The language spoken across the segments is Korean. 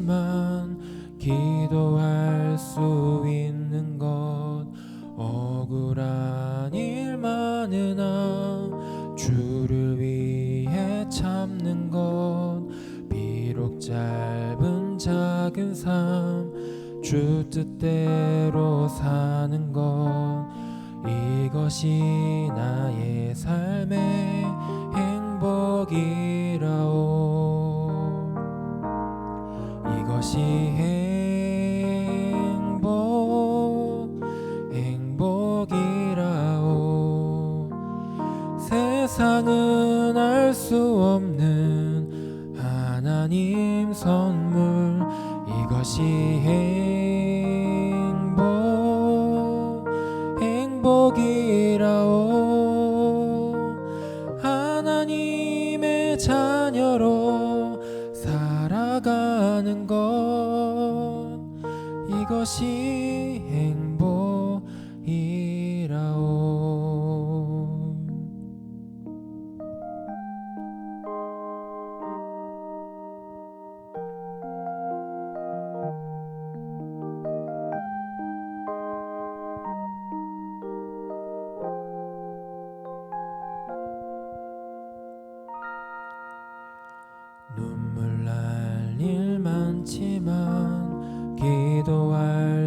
많지만 기도할 수 있는 것. 억울한 일 많으나 주를 위해 참는 것. 비록 짧은 작은 삶 주 뜻대로 사는 것. 이것이 나의 삶의 행복이라오. 이 것이 행복 행복이라오. 세상은 알 수 없는 하나님 선물 이것이 행복 이것이 행복이라오. 눈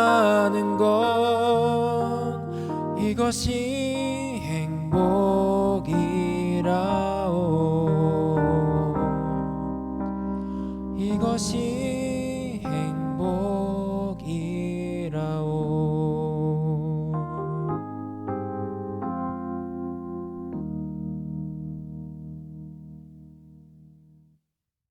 살아가는 것 이것이 행복이라오. 이것이